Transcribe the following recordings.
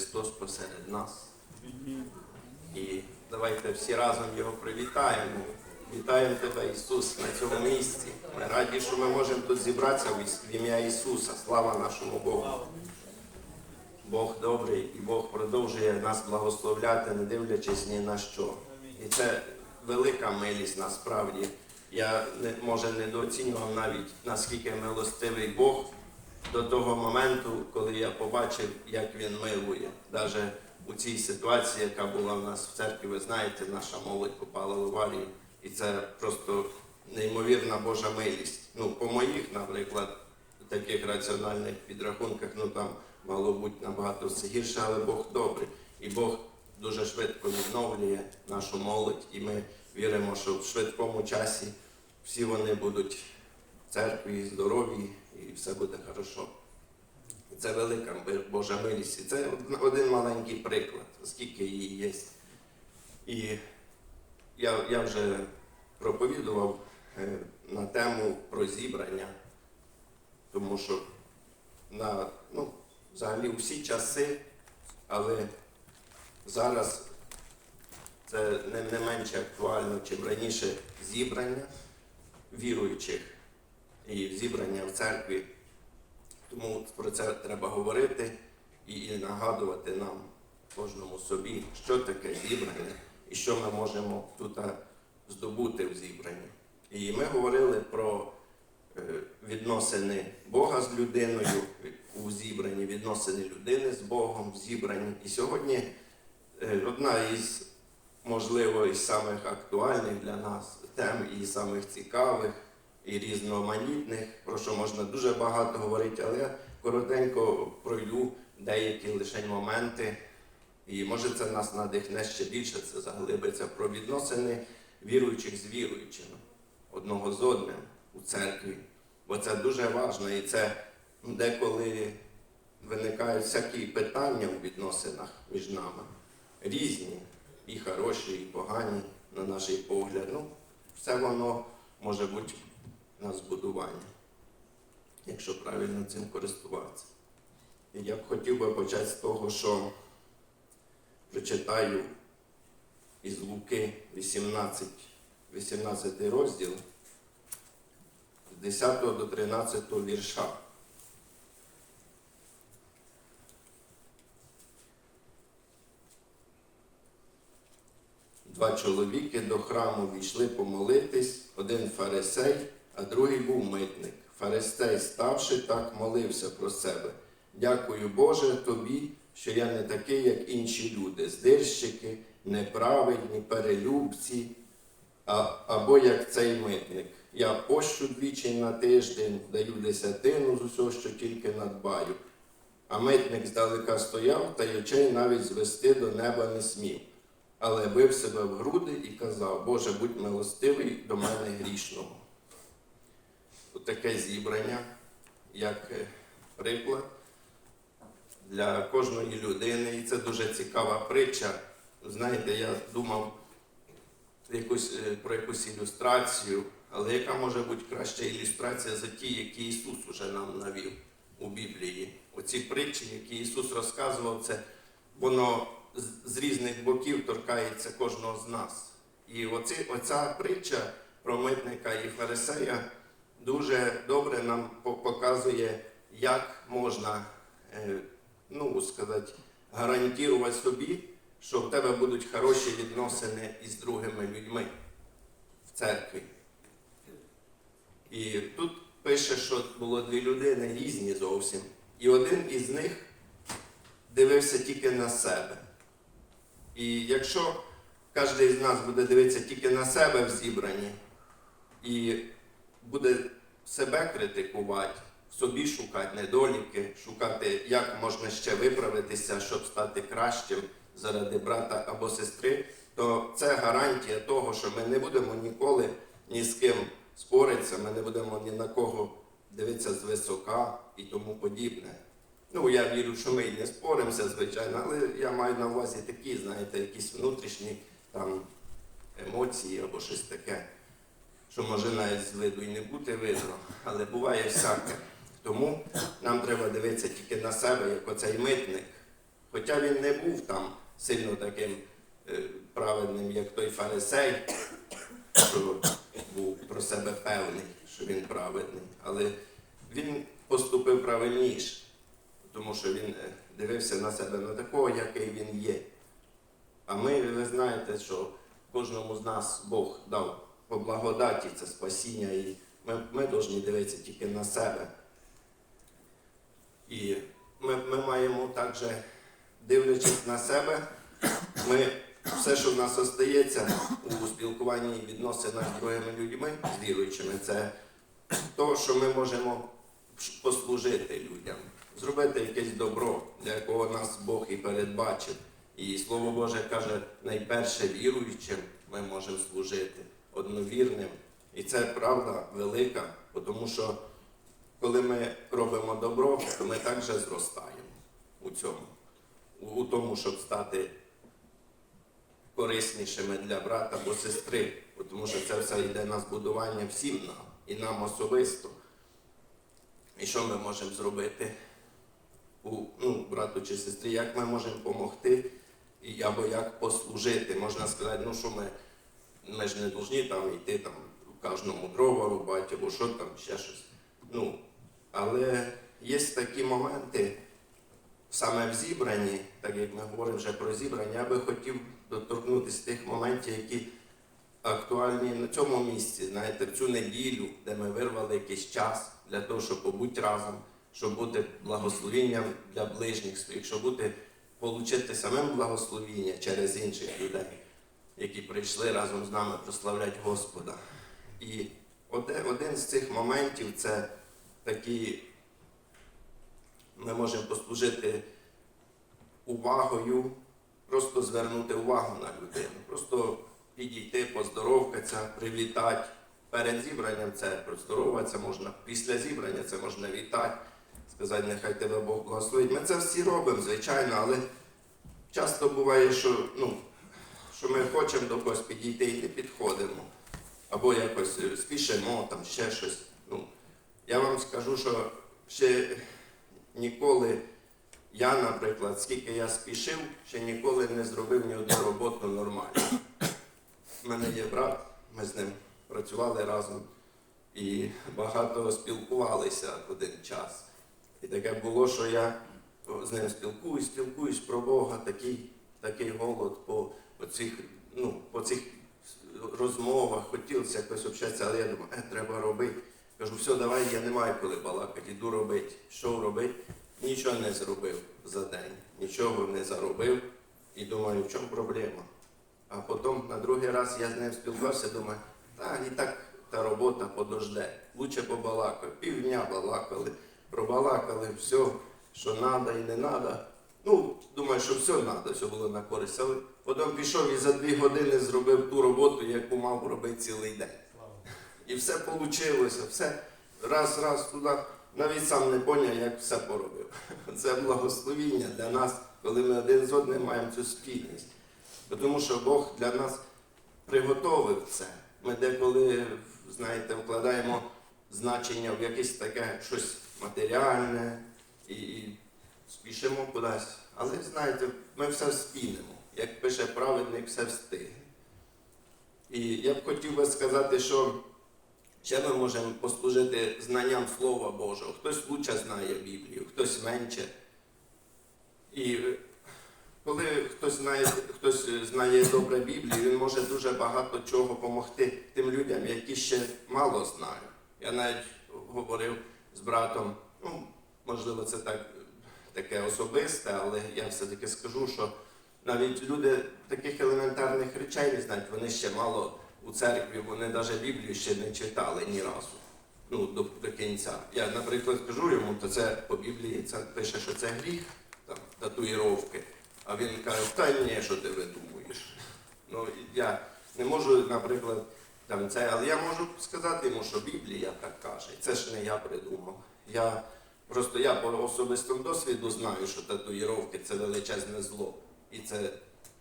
Христос посеред нас. І давайте всі разом його привітаємо. Вітаємо тебе, Ісус, на цьому місці. Ми раді, що ми можемо тут зібратися в ім'я Ісуса. Слава нашому Богу. Бог добрий і Бог продовжує нас благословляти, не дивлячись ні на що. І це велика милість насправді. Я може недооцінював навіть наскільки милостивий Бог до того моменту, коли я побачив, як він милує. Навіть у цій ситуації, яка була в нас в церкві, ви знаєте, наша молодь попала в аварію. І це просто неймовірна Божа милість. Ну, по моїх, наприклад, таких раціональних підрахунках, ну там мало бути набагато все гірше, але Бог добрий. І Бог дуже швидко відновлює нашу молодь, і ми віримо, що в швидкому часі всі вони будуть в церкві, здорові, і все буде хорошо. Це велика Божа милість. Це один маленький приклад, скільки її є. І я, я вже проповідував е, на тему про зібрання, тому що на, ну, взагалі у всі часи, але зараз це не, не менше актуально, чим раніше зібрання віруючих і зібрання в церкві. Тому про це треба говорити і, нагадувати нам, кожному собі, що таке зібрання і що ми можемо тут здобути в зібранні. І ми говорили про е, відносини Бога з людиною у зібранні, відносини людини з Богом в зібранні. І сьогодні е, одна із, можливо, із самих актуальних для нас тем і самих цікавих і різноманітних, про що можна дуже багато говорити, але я коротенько пройду деякі лише моменти. І може це нас надихне ще більше, це заглибиться про відносини віруючих з віруючими, одного з одним у церкві. Бо це дуже важливо. І це деколи виникають всякі питання у відносинах між нами. Різні, і хороші, і погані, на наш погляд. Ну, все воно може бути на збудування, якщо правильно цим користуватися. Я б хотів би почати з того, що прочитаю із Луки 18, 18 розділ з 10 до 13 вірша. Два чоловіки до храму війшли помолитись, один фарисей, а другий був митник. Фарисей, ставши, так молився про себе. Дякую, Боже, тобі, що я не такий, як інші люди, здирщики, неправедні, перелюбці, а, або як цей митник. Я пощу двічі на тиждень, даю десятину з усього, що тільки надбаю. А митник здалека стояв та й очей навіть звести до неба не смів, але бив себе в груди і казав, Боже, будь милостивий до мене грішного. Таке зібрання, як е, приклад для кожної людини. І це дуже цікава притча. Знаєте, я думав е, про якусь ілюстрацію, але яка може бути краща ілюстрація за ті, які Ісус уже нам навів у Біблії? Оці притчі, які Ісус розказував, це воно з різних боків торкається кожного з нас. І оці, оця притча про митника і фарисея дуже добре нам показує, як можна е, ну, сказати, гарантувати собі, що в тебе будуть хороші відносини із другими людьми в церкві. І тут пише, що було дві людини різні зовсім. І один із них дивився тільки на себе. І якщо кожен з нас буде дивитися тільки на себе в зібранні і буде себе критикувати, собі шукати недоліки, шукати, як можна ще виправитися, щоб стати кращим заради брата або сестри, то це гарантія того, що ми не будемо ніколи ні з ким споритися, ми не будемо ні на кого дивитися звисока і тому подібне. Ну, я вірю, що ми і не споримося, звичайно, але я маю на увазі такі, знаєте, якісь внутрішні там емоції або щось таке, що може навіть з виду і не бути видно, але буває всяке. Тому нам треба дивитися тільки на себе, як оцей митник. Хоча він не був там сильно таким е, праведним, як той фарисей, що був про себе певний, що він праведний. Але він поступив правильніше, тому що він е, дивився на себе на такого, який він є. А ми, ви знаєте, що кожному з нас Бог дав по благодаті це спасіння, і ми, ми повинні дивитися тільки на себе. І ми, ми маємо також, дивлячись на себе, ми все, що в нас остається у спілкуванні і відносинах з другими людьми, з віруючими, це то, що ми можемо послужити людям, зробити якесь добро, для якого нас Бог і передбачив. І Слово Боже каже, найперше віруючим ми можемо служити, одновірним. І це правда велика, тому що коли ми робимо добро, то ми також зростаємо у цьому, у, тому, щоб стати кориснішими для брата або сестри, тому що це все йде на збудування всім нам і нам особисто. І що ми можемо зробити у ну, брату чи сестрі, як ми можемо допомогти або як послужити. Можна сказати, ну що ми, ми ж не повинні там йти там кожному дрова рубати або що там, ще щось. Ну, але є такі моменти, саме в зібранні, так як ми говоримо вже про зібрання, я би хотів доторкнутися тих моментів, які актуальні на цьому місці, знаєте, в цю неділю, де ми вирвали якийсь час для того, щоб побути разом, щоб бути благословенням для ближніх своїх, щоб бути, отримати самим благословіння через інших людей, які прийшли разом з нами прославляти Господа. І один, з цих моментів це такі, ми можемо послужити увагою, просто звернути увагу на людину, просто підійти, поздоровкатися, привітати. Перед зібранням це поздороватися можна, після зібрання це можна вітати, сказати, нехай тебе Бог благословить. Ми це всі робимо, звичайно, але часто буває, що, ну, що ми хочемо до когось підійти і не підходимо. Або якось е, спішимо, там ще щось. Ну, я вам скажу, що ще ніколи я, наприклад, скільки я спішив, ще ніколи не зробив ні одну роботу нормально. У мене є брат, ми з ним працювали разом і багато спілкувалися один час. І таке було, що я з ним спілкуюсь, спілкуюсь про Бога, такий, такий голод по, по, цих, ну, по цих розмовах, хотілося якось общатися, але я думаю, е, треба робити. Кажу, все, давай, я не маю коли балакати, іду робити. Що робити? Нічого не зробив за день, нічого не заробив. І думаю, в чому проблема? А потім на другий раз я з ним спілкувався, думаю, так, і так та робота подожде. Лучше побалакаю. Півдня балакали, пробалакали все, що треба і не треба. Ну, думаю, що все треба, все було на користь. Потім пішов і за дві години зробив ту роботу, яку мав робити цілий день. І все вийшло, все раз, раз туди. Навіть сам не поняв, як все поробив. Це благословіння для нас, коли ми один з одним маємо цю спільність. Тому що Бог для нас приготовив це. Ми деколи, знаєте, вкладаємо значення в якесь таке щось матеріальне і, спішимо кудись. Але знаєте, ми все вспінемо. Як пише праведник, все встигне. І я б хотів би сказати, що ще ми можемо послужити знанням Слова Божого. Хтось лучше знає Біблію, хтось менше. І коли хтось знає, хтось знає добре Біблію, він може дуже багато чого допомогти тим людям, які ще мало знають. Я навіть говорив з братом, ну, можливо, це так, таке особисте, але я все-таки скажу, що навіть люди таких елементарних речей не знають, вони ще мало у церкві, вони навіть Біблію ще не читали ні разу. Ну, до, до кінця. Я, наприклад, кажу йому, то це по Біблії це пише, що це гріх, там, татуїровки. А він каже, та ні, що ти видумуєш. Ну, я не можу, наприклад, там це, але я можу сказати йому, що Біблія так каже. Це ж не я придумав. Я просто я по особистому досвіду знаю, що татуїровки це величезне зло. І це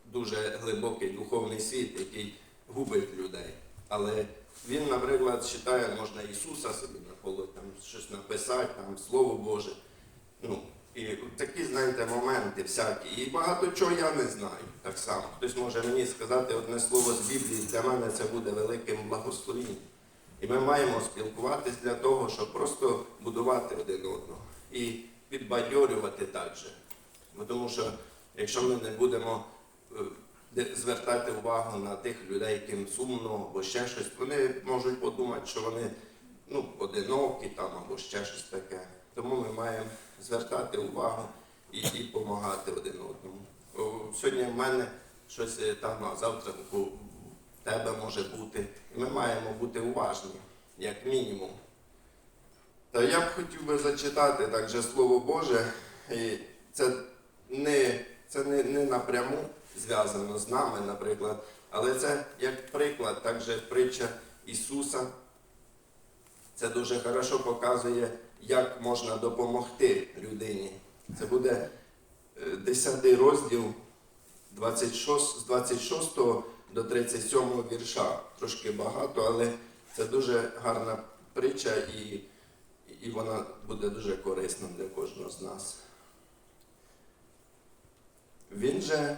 дуже глибокий духовний світ, який губить людей. Але він, наприклад, вважає, можна Ісуса собі на коло, там щось написати, там Слово Боже. Ну, І такі, знаєте, моменти всякі. І багато чого я не знаю так само. Хтось може мені сказати одне слово з Біблії, для мене це буде великим благословенням. І ми маємо спілкуватись для того, щоб просто будувати один одного і підбадьорювати також. Бо Тому що якщо ми не будемо е, звертати увагу на тих людей, яким сумно або ще щось, вони можуть подумати, що вони ну, одинокі там або ще щось таке. Тому ми маємо звертати увагу і, допомагати один одному. Сьогодні в мене щось е, там, а завтра у тебе може бути. І ми маємо бути уважні, як мінімум. Та я б хотів би зачитати також Слово Боже, і це не, це не, не напряму зв'язано з нами, наприклад, але це як приклад, також притча Ісуса. Це дуже хорошо показує, як можна допомогти людині. Це буде е, 10 розділ 26, з 26 до 37 вірша. Трошки багато, але це дуже гарна притча і, і вона буде дуже корисна для кожного з нас. Він же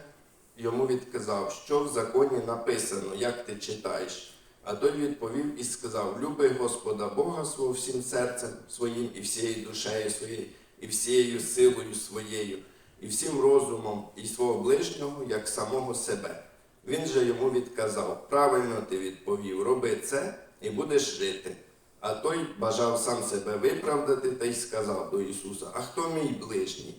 йому відказав, що в законі написано, як ти читаєш. А той відповів і сказав: Люби Господа Бога свого всім серцем своїм, і всією душею своєю, і всією силою своєю, і всім розумом, і свого ближнього, як самого себе. Він же йому відказав: Правильно ти відповів, роби це і будеш жити. А той бажав сам себе виправдати та й сказав до Ісуса: А хто мій ближній?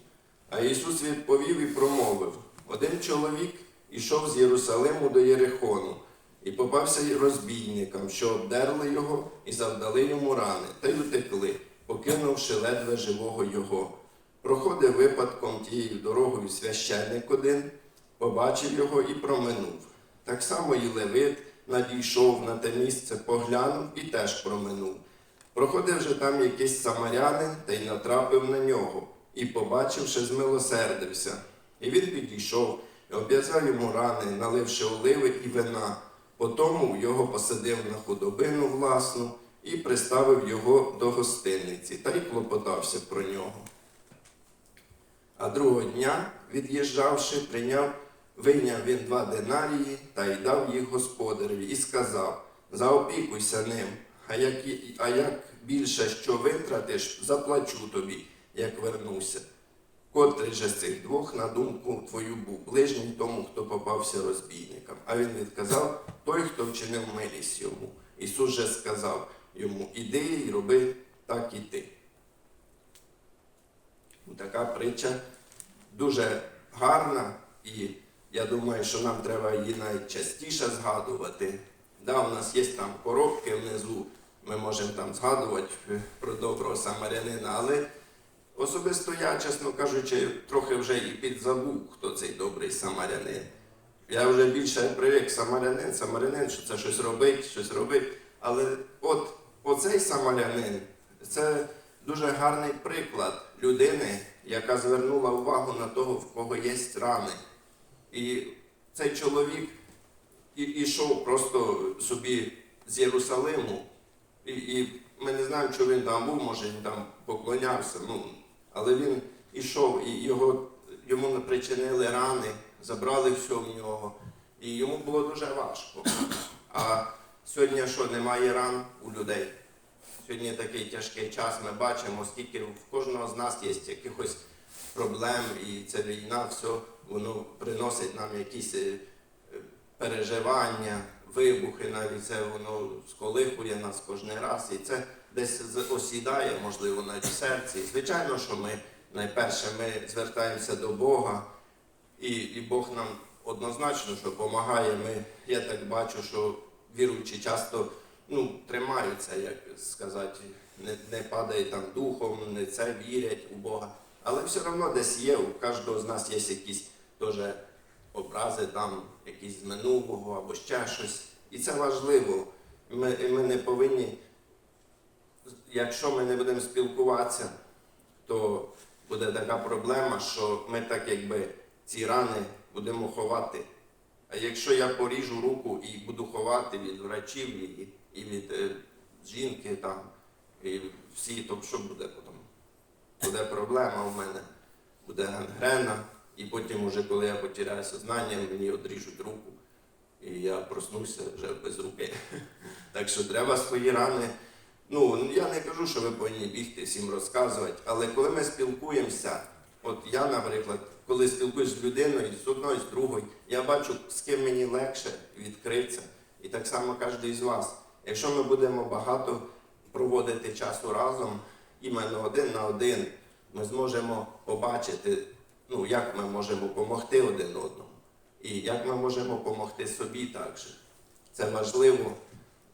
А Ісус відповів і промовив: один чоловік ішов з Єрусалиму до Єрихону, і попався розбійникам, що обдерли його і завдали йому рани, та й утекли, покинувши ледве живого його. Проходив випадком тією дорогою священник один, побачив його і проминув. Так само і Левит надійшов на те місце, поглянув і теж проминув. Проходив же там якийсь самарянин та й натрапив на нього, і, побачивши, змилосердився. І він підійшов і обв'язав йому рани, наливши оливи і вина. Потому його посадив на худобину власну і приставив його до гостиниці та й клопотався про нього. А другого дня, від'їжджавши, прийняв, вийняв він два динарії та й дав їх господареві, і сказав: Заопікуйся ним, а як, а як більше що витратиш, заплачу тобі, як вернуся. Котрий же з цих двох, на думку твою, був ближній тому, хто попався розбійникам. А він відказав той, хто вчинив милість йому. Ісус же сказав йому: Іди і роби так і ти. Така притча дуже гарна, і я думаю, що нам треба її навіть частіше згадувати. Да, у нас є там коробки внизу, ми можемо там згадувати про доброго самарянина, але особисто я, чесно кажучи, трохи вже і підзабув, хто цей добрий самарянин. Я вже більше привик самарянин, самарянин, що це щось робить, щось робить. Але от оцей самарянин це дуже гарний приклад людини, яка звернула увагу на того, в кого є рани. І цей чоловік ішов просто собі з Єрусалиму, і, і ми не знаємо, що він там був, може він там поклонявся, ну, але він ішов, і його, йому причинили рани, забрали все в нього, і йому було дуже важко. А сьогодні що, немає ран у людей? Сьогодні такий тяжкий час, ми бачимо, скільки в кожного з нас є якихось проблем, і ця війна, все, воно приносить нам якісь е, переживання, вибухи, навіть це воно сколихує нас кожен раз, і це десь осідає, можливо, навіть в серці. Звичайно, що ми найперше ми звертаємося до Бога, і, і Бог нам однозначно що допомагає. Ми, я так бачу, що віруючі часто ну, тримаються, як сказати, не, не падають там духом, не це вірять у Бога. Але все одно десь є, у кожного з нас є якісь теж образи там, якісь з минулого або ще щось. І це важливо. Ми, ми не повинні, якщо ми не будемо спілкуватися, то буде така проблема, що ми так якби ці рани будемо ховати. А якщо я поріжу руку і буду ховати від врачів і, і від е, жінки там, і всі, то що буде потім? Буде проблема в мене. буде гангрена, і потім, уже, коли я потеряю сознання, мені одріжуть руку, і я проснуся вже без руки. Так що треба свої рани. Ну, я не кажу, що ви повинні бігти всім розказувати, але коли ми спілкуємося, от я, наприклад, коли спілкуюсь з людиною, з одною, з другою, я бачу, з ким мені легше відкритися. І так само кожен із вас. Якщо ми будемо багато проводити часу разом, іменно один на один, ми зможемо побачити, ну, як ми можемо допомогти один одному. І як ми можемо допомогти собі також. Це важливо,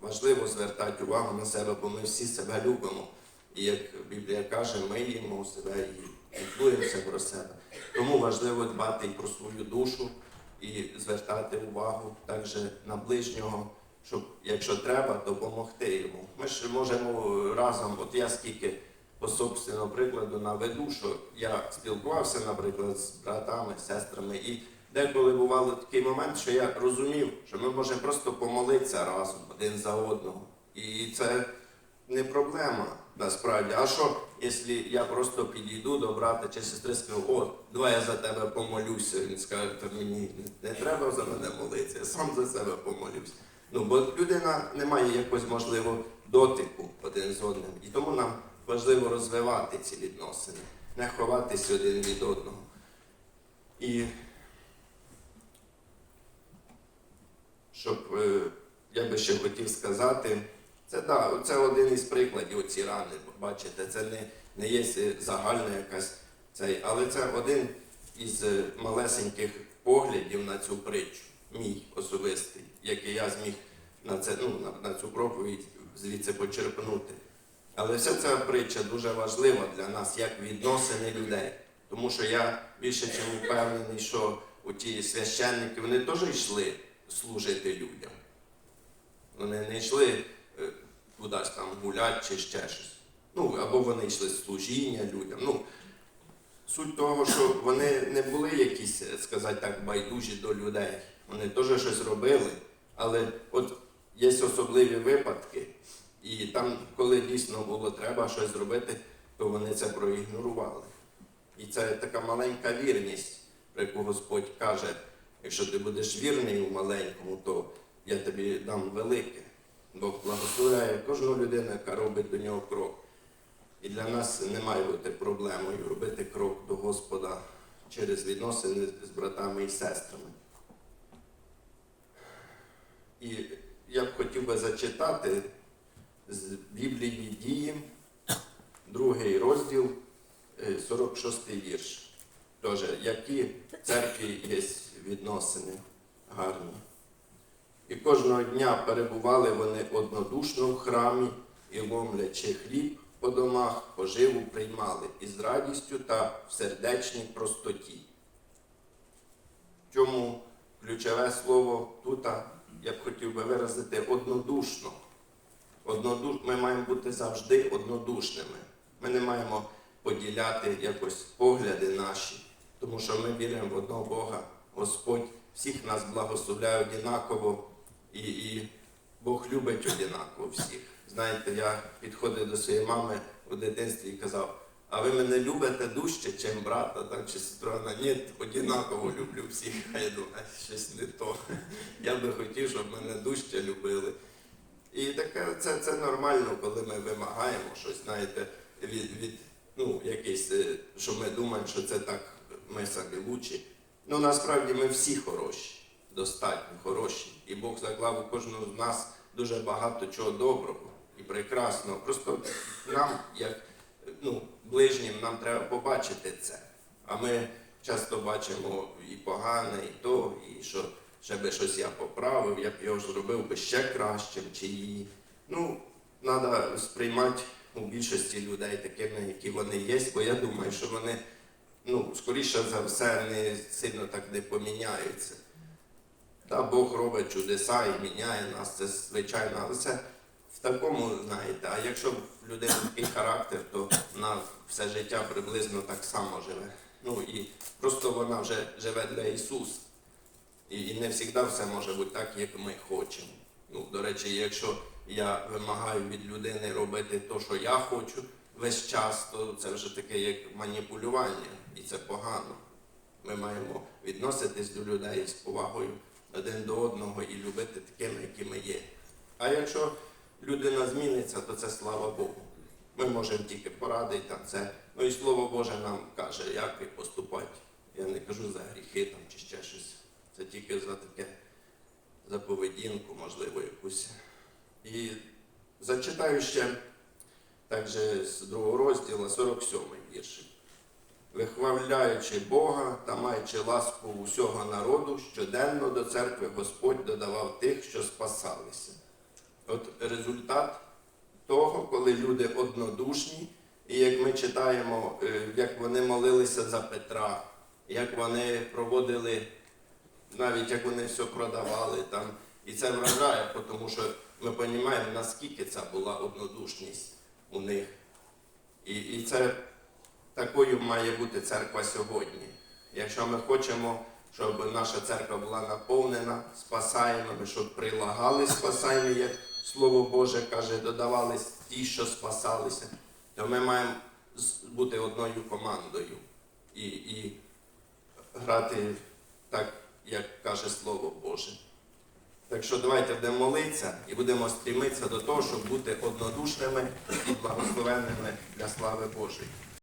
важливо звертати увагу на себе, бо ми всі себе любимо. І як Біблія каже, ми їмо себе і піклуємося про себе. Тому важливо дбати і про свою душу і звертати увагу також на ближнього, щоб, якщо треба, допомогти йому. Ми ж можемо разом, от я скільки по собственному прикладу наведу, що я спілкувався, наприклад, з братами, сестрами, і деколи бувало такий момент, що я розумів, що ми можемо просто помолитися разом один за одного. І це не проблема насправді. А що, якщо я просто підійду до брата чи сестри скажу, о, давай я за тебе помолюся. Він скаже, та мені не треба за мене молитися, я сам за себе помолюсь. Ну, бо людина не має якось можливо дотику один з одним. І тому нам важливо розвивати ці відносини, не ховатися один від одного. І щоб е, я би ще хотів сказати, це да, це один із прикладів ці рани. Бачите, це не, не є загальна якась цей, але це один із е, малесеньких поглядів на цю притчу, мій особистий, який я зміг на це, ну, на, на цю проповідь звідси почерпнути. Але вся ця притча дуже важлива для нас, як відносини людей. Тому що я більше чим впевнений, що у ті священники вони теж йшли служити людям. Вони не йшли е, кудись там гуляти чи ще щось. Ну, або вони йшли служіння людям. Ну, суть того, що вони не були якісь, е, сказати так, байдужі до людей. Вони теж щось робили, але от є особливі випадки, і там, коли дійсно було треба щось зробити, то вони це проігнорували. І це така маленька вірність, про яку Господь каже, якщо ти будеш вірний у маленькому, то я тобі дам велике. Бог благословляє кожну людину, яка робить до нього крок. І для нас не має бути проблемою робити крок до Господа через відносини з братами і сестрами. І я б хотів би зачитати з Біблії дії, другий розділ, е, 46 вірш. Тож, які в церкві є відносини гарні. І кожного дня перебували вони однодушно в храмі і ломлячи хліб по домах, поживу приймали із радістю та в сердечній простоті. Чому ключове слово тут я б хотів би виразити однодушно. Однодуш... Ми маємо бути завжди однодушними. Ми не маємо поділяти якось погляди наші, тому що ми віримо в одного Бога. Господь всіх нас благословляє однаково, і, і Бог любить однаково всіх. Знаєте, я підходив до своєї мами у дитинстві і казав, а ви мене любите дужче, чим брата так, чи сестру? Вона, ні, однаково люблю всіх. А я думаю, щось не то. Я би хотів, щоб мене дужче любили. І таке це, це нормально, коли ми вимагаємо щось, знаєте, від, від ну, якийсь, е, що ми думаємо, що це так ми самі лучші. Ну насправді ми всі хороші, достатньо хороші. І Бог заклав у кожного з нас дуже багато чого доброго і прекрасного. Просто нам, як ну, ближнім, нам треба побачити це. А ми часто бачимо і погане, і то, і що ще би щось я поправив, я б його зробив би ще кращим чи її. Ну, треба сприймати у більшості людей такими, які вони є, бо я думаю, що вони, ну, скоріше за все, не сильно так не поміняються. Та Бог робить чудеса і міняє нас, це звичайно, але це в такому, знаєте, а якщо в людини такий характер, то вона все життя приблизно так само живе. Ну і просто вона вже живе для Ісуса. І, і не завжди все може бути так, як ми хочемо. Ну, до речі, якщо я вимагаю від людини робити те, що я хочу весь час, то це вже таке як маніпулювання. І це погано. Ми маємо відноситись до людей з повагою один до одного і любити такими, які ми є. А якщо людина зміниться, то це слава Богу. Ми можемо тільки порадити там це. Ну і Слово Боже нам каже, як і поступати. Я не кажу за гріхи там чи ще щось. Це тільки за таке, за поведінку, можливо, якусь. І зачитаю ще також з другого розділу 47 вірші. Вихваляючи Бога та маючи ласку усього народу, щоденно до церкви Господь додавав тих, що спасалися. От результат того, коли люди однодушні, і як ми читаємо, е, як вони молилися за Петра, як вони проводили, навіть як вони все продавали там. І це вражає, тому що ми розуміємо, наскільки це була однодушність у них. І, і це такою має бути церква сьогодні. Якщо ми хочемо, щоб наша церква була наповнена спасаємими, щоб прилагали спасаємі, як Слово Боже каже, додавались ті, що спасалися, то ми маємо бути одною командою і, і грати так, як каже Слово Боже. Так що давайте будемо молитися і будемо стрімитися до того, щоб бути однодушними і благословенними для слави Божої.